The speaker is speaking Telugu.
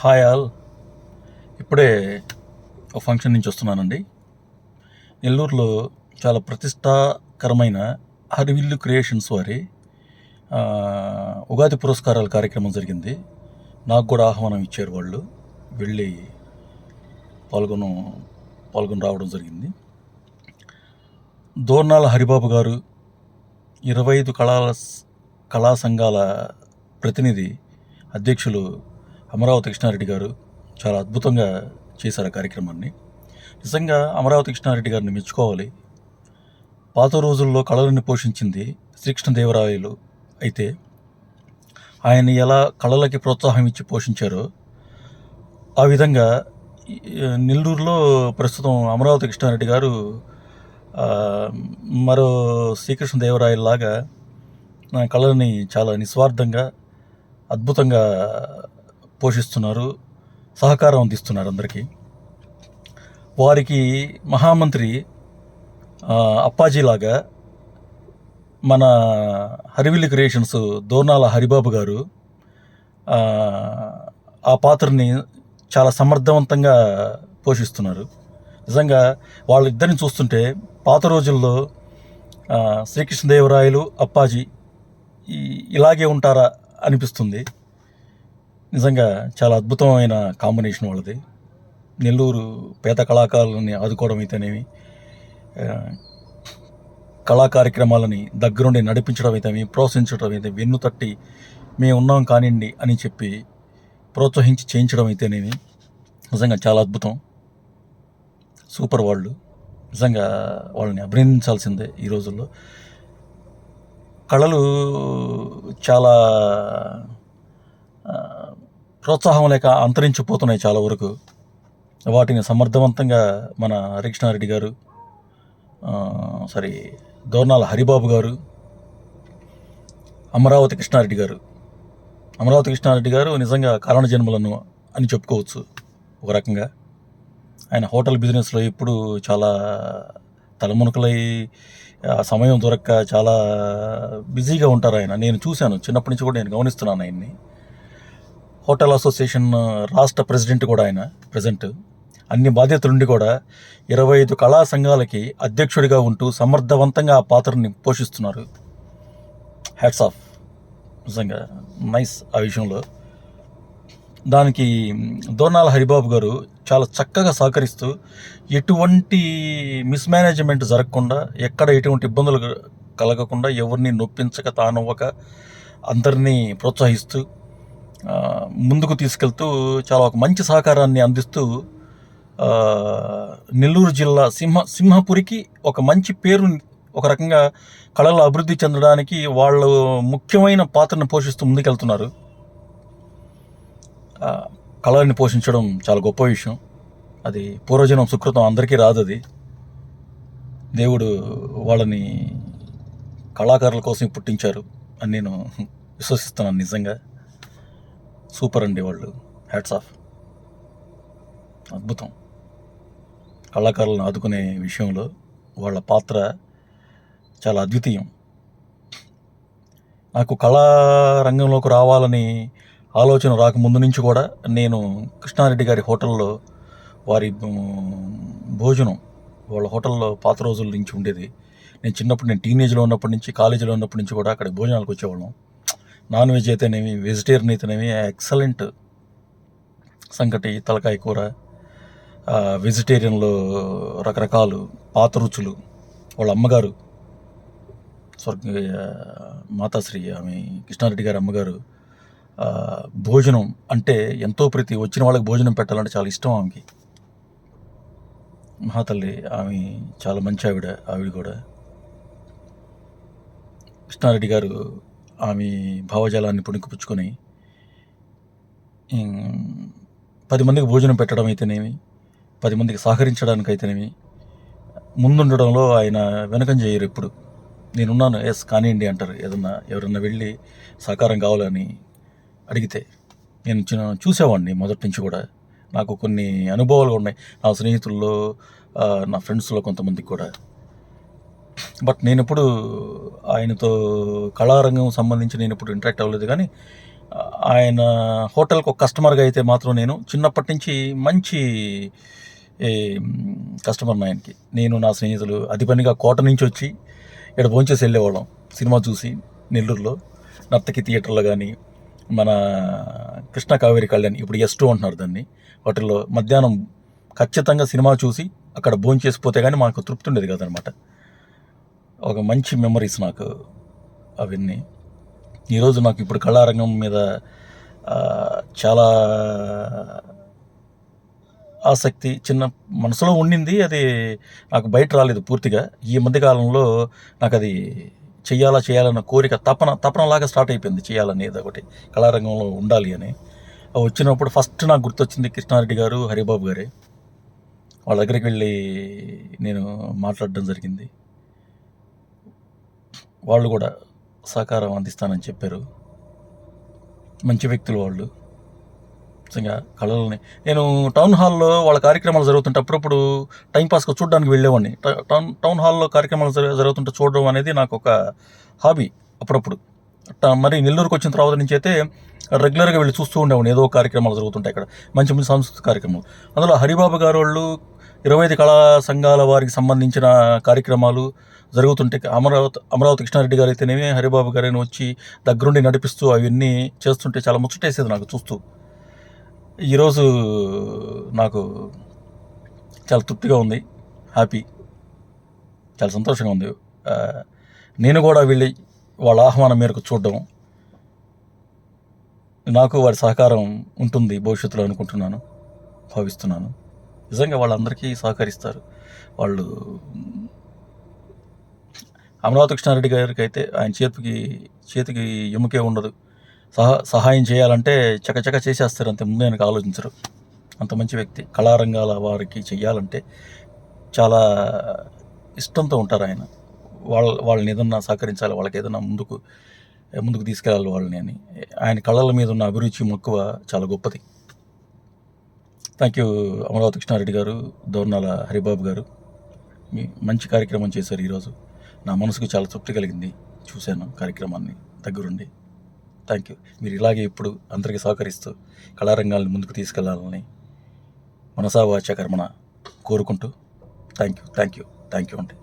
Hi all. ఇప్పుడే ఒక ఫంక్షన్ నుంచి వస్తున్నానండి. నెల్లూరులో చాలా ప్రతిష్టాకరమైన హరివిల్లు క్రియేషన్స్ వారి ఉగాది పురస్కారాల కార్యక్రమం జరిగింది. నాకు కూడా ఆహ్వానం ఇచ్చారు వాళ్ళు. వెళ్ళి పాల్గొన పాల్గొని రావడం జరిగింది. దోర్నాల హరిబాబు గారు ఇరవై ఐదు కళాల కళా సంఘాల ప్రతినిధి అధ్యక్షులు అమరావతి కృష్ణారెడ్డి గారు చాలా అద్భుతంగా చేశారు కార్యక్రమాన్ని. నిజంగా అమరావతి కృష్ణారెడ్డి గారిని మెచ్చుకోవాలి. పాత రోజుల్లో కళలను పోషించింది శ్రీకృష్ణదేవరాయలు అయితే ఆయన ఎలా కళలకి ప్రోత్సాహం ఇచ్చి పోషించారో ఆ విధంగా నెల్లూరులో ప్రస్తుతం అమరావతి కృష్ణారెడ్డి గారు మరో శ్రీకృష్ణదేవరాయల్లాగా నా కళని చాలా నిస్వార్థంగా అద్భుతంగా పోషిస్తున్నారు సహకారం అందిస్తున్నారు అందరికీ. వారికి మహామంత్రి అప్పాజీలాగా మన హరివిల్లి క్రియేషన్స్ దోర్నాల హరిబాబు గారు ఆ, పాత్రని చాలా సమర్థవంతంగా పోషిస్తున్నారు. నిజంగా వాళ్ళిద్దరిని చూస్తుంటే పాత రోజుల్లో శ్రీకృష్ణదేవరాయలు అప్పాజీ ఇలాగే ఉంటారా అనిపిస్తుంది. నిజంగా చాలా అద్భుతమైన కాంబినేషన్ వాళ్ళది. నెల్లూరు పేద కళాకారులని ఆదుకోవడం అయితేనేమి కళా కార్యక్రమాలని దగ్గరుండి నడిపించడం అయితేమి ప్రోత్సహించడం అయితే వెన్ను తట్టి మేము ఉన్నాం కానివ్వండి అని చెప్పి ప్రోత్సహించి చేయించడం అయితేనేమి నిజంగా చాలా అద్భుతం. సూపర్ వాళ్ళు నిజంగా వాళ్ళని అభినందించాల్సిందే ఈ రోజుల్లో. కళలు చాలా ప్రోత్సాహం లేక అంతరించిపోతున్నాయి చాలా వరకు. వాటిని సమర్థవంతంగా మన హరికృష్ణారెడ్డి గారు సారీ దోర్నాల హరిబాబు గారు అమరావతి కృష్ణారెడ్డి గారు. అమరావతి కృష్ణారెడ్డి గారు నిజంగా కారణ జన్మలను అని చెప్పుకోవచ్చు ఒక రకంగా. ఆయన హోటల్ బిజినెస్లో ఇప్పుడు చాలా తలమునకలై ఆ సమయం దొరక్క చాలా బిజీగా ఉంటారు ఆయన. నేను చూశాను. చిన్నప్పటి నుంచి కూడా నేను గమనిస్తున్నాను ఆయన్ని. హోటల్ అసోసియేషన్ రాష్ట్ర ప్రెసిడెంట్ కూడా ఆయన ప్రజెంట్ అన్ని బాధ్యతలుండి కూడా ఇరవై ఐదు కళా సంఘాలకి అధ్యక్షుడిగా ఉంటూ సమర్థవంతంగా ఆ పాత్రని పోషిస్తున్నారు. హ్యాట్స్ ఆఫ్ నిజంగా నైస్ ఆ విషయంలో. దానికి దోనాల హరిబాబు గారు చాలా చక్కగా సహకరిస్తూ ఎటువంటి మిస్మేనేజ్మెంట్ జరగకుండా ఎక్కడ ఎటువంటి ఇబ్బందులు కలగకుండా ఎవరిని నొప్పించక తానవ్వక అందరినీ ప్రోత్సహిస్తూ ముందుకు తీసుకెళ్తూ చాలా ఒక మంచి సహకారాన్ని అందిస్తూ నెల్లూరు జిల్లా సింహ సింహపురికి ఒక మంచి పేరు ఒక రకంగా కళలో అభివృద్ధి చెందడానికి వాళ్ళు ముఖ్యమైన పాత్రను పోషిస్తూ ముందుకెళ్తున్నారు. కళల్ని కళని పోషించడం చాలా గొప్ప విషయం. అది పూర్వజనం సుకృతం అందరికీ రాదు అది. దేవుడు వాళ్ళని కళాకారుల కోసం పుట్టించారు అని నేను విశ్వసిస్తున్నాను నిజంగా. సూపర్ అండి వాళ్ళు. హ్యాట్స్ ఆఫ్ అద్భుతం. కళాకారులను ఆదుకునే విషయంలో వాళ్ళ పాత్ర చాలా అద్వితీయం. నాకు కళా రంగంలోకి రావాలని ఆలోచన రాకముందు నుంచి కూడా నేను కృష్ణారెడ్డి గారి హోటల్లో వారి భోజనం వాళ్ళ హోటల్లో పాత రోజుల నుంచి ఉండేది. నేను చిన్నప్పుడు నేను టీనేజ్లో ఉన్నప్పటి నుంచి కాలేజీలో ఉన్నప్పటి నుంచి కూడా అక్కడ భోజనాలకు వచ్చేవాళ్ళం. నాన్ వెజ్ అయితేనేమి వెజిటేరియన్ అయితేనేమి ఎక్సలెంట్ సంకటి తలకాయ కూర. వెజిటేరియన్లో రకరకాలు పాత రుచులు. వాళ్ళ అమ్మగారు స్వర్గీయ మాతాశ్రీ ఆమె కృష్ణారెడ్డి గారి అమ్మగారు భోజనం అంటే ఎంతో ప్రతి వచ్చిన వాళ్ళకి భోజనం పెట్టాలంటే చాలా ఇష్టం ఆమెకి. మహాతల్లి ఆమె చాలా మంచి ఆవిడ ఆవిడ కూడా. కృష్ణారెడ్డి గారు ఆమె భావజాలాన్ని పుణికిపుచ్చుకొని పది మందికి భోజనం పెట్టడం అయితేనేమి పది మందికి సహకరించడానికి అయితేనేమి ముందుండడంలో ఆయన వెనకం చేయరు ఎప్పుడు నేనున్నాను ఎస్ కానివ్వండి అంటారు. ఏదన్నా ఎవరన్నా వెళ్ళి సహకారం కావాలని అడిగితే నేను చిన్న చూసేవాడిని మొదటి నుంచి కూడా. నాకు కొన్ని అనుభవాలు ఉన్నాయి. నా స్నేహితుల్లో నా ఫ్రెండ్స్లో కొంతమందికి కూడా. బట్ నేను ఎప్పుడు ఆయనతో కళారంగం సంబంధించి నేను ఎప్పుడు ఇంటరాక్ట్ అవ్వలేదు కానీ ఆయన హోటల్కి ఒక కస్టమర్గా అయితే మాత్రం నేను చిన్నప్పటి నుంచి మంచి కస్టమర్ ఆయనకి. నేను నా స్నేహితులు అది పనిగా కోట నుంచి వచ్చి ఇక్కడ భోంచేసి వెళ్ళేవాళ్ళం సినిమా చూసి నెల్లూరులో. నర్తకి థియేటర్లో కానీ మన కృష్ణ కావేరి కళ్యాణ్ ఇప్పుడు ఎస్ టూ అంటున్నారు దాన్ని. హోటల్లో మధ్యాహ్నం ఖచ్చితంగా సినిమా చూసి అక్కడ భోంచేసిపోతే కానీ మాకు తృప్తి ఉండేది కదనమాట. ఒక మంచి మెమరీస్ నాకు అవన్నీ. ఈరోజు నాకు ఇప్పుడు కళారంగం మీద చాలా ఆసక్తి చిన్న మనసులో ఉండింది అది నాకు బయట రాలేదు పూర్తిగా. ఈ మధ్యకాలంలో నాకు అది చేయాలా చేయాలన్న కోరిక తపన తపనలాగా స్టార్ట్ అయిపోయింది చేయాలనేది ఒకటి కళారంగంలో ఉండాలి అని. వచ్చినప్పుడు ఫస్ట్ నాకు గుర్తొచ్చింది కృష్ణారెడ్డి గారు హరిబాబు గారే. వాళ్ళ దగ్గరికి వెళ్ళి నేను మాట్లాడడం జరిగింది. వాళ్ళు కూడా సహకారం అందిస్తానని చెప్పారు. మంచి వ్యక్తులు వాళ్ళు. నిజంగా కళలని నేను టౌన్ హాల్లో వాళ్ళ కార్యక్రమాలు జరుగుతుంటే అప్పుడప్పుడు టైంపాస్గా చూడడానికి వెళ్ళేవాడిని. ట- టౌన్ టౌన్ హాల్లో కార్యక్రమాలు జరుగుతుంటే చూడడం అనేది నాకు ఒక హాబీ అప్పుడప్పుడు. ట- మరి నెల్లూరుకు వచ్చిన తర్వాత నుంచి అయితే రెగ్యులర్గా వెళ్ళి చూస్తూ ఉండేవాడిని. ఏదో కార్యక్రమాలు జరుగుతుంటాయి ఇక్కడ మంచి మంచి సాంస్కృతిక కార్యక్రమాలు. అందులో హరిబాబు గారు వాళ్ళు ఇరవై ఐదు కళా సంఘాల వారికి సంబంధించిన కార్యక్రమాలు జరుగుతుంటే అమరావతి అమరావతి కృష్ణారెడ్డి గారు అయితేనేమి హరిబాబు గారైనా వచ్చి దగ్గరుండి నడిపిస్తూ అవన్నీ చేస్తుంటే చాలా ముచ్చటేసేది నాకు చూస్తూ. ఈరోజు నాకు చాలా తృప్తిగా ఉంది హ్యాపీ చాలా సంతోషంగా ఉంది. నేను కూడా వెళ్ళి వాళ్ళ ఆహ్వానం మేరకు చూడడం నాకు వారి సహకారం ఉంటుంది భవిష్యత్తులో అనుకుంటున్నాను భావిస్తున్నాను. నిజంగా వాళ్ళందరికీ సహకరిస్తారు. వాళ్ళు అమరావతి కృష్ణారెడ్డి గారికి అయితే ఆయన చేతికి చేతికి ఎముకే ఉండదు. సహా సహాయం చేయాలంటే చకచక చేసేస్తారు అంతే ముందే ఆయనకు ఆలోచించరు. అంత మంచి వ్యక్తి కళారంగాల వారికి చెయ్యాలంటే చాలా ఇష్టంతో ఉంటారు ఆయన. వాళ్ళ వాళ్ళని ఏదన్నా సహకరించాలి వాళ్ళకి ఏదన్నా ముందుకు ముందుకు తీసుకెళ్ళాలి వాళ్ళని అని. ఆయన కళల మీద ఉన్న అభిరుచి మక్కువ చాలా గొప్పది. థ్యాంక్ యూ అమరావతి కృష్ణారెడ్డి గారు దోర్నాల హరిబాబు గారు. మీ మంచి కార్యక్రమం చేశారు ఈరోజు. నా మనసుకు చాలా తృప్తి కలిగింది. చూశాను కార్యక్రమాన్ని దగ్గరుండి. థ్యాంక్ యూ మీరు ఇలాగే ఇప్పుడు అందరికీ సహకరిస్తూ కళారంగాల్ని ముందుకు తీసుకెళ్ళాలని మనసావాచ కర్మణ కోరుకుంటూ thank you thank you thank you అండి.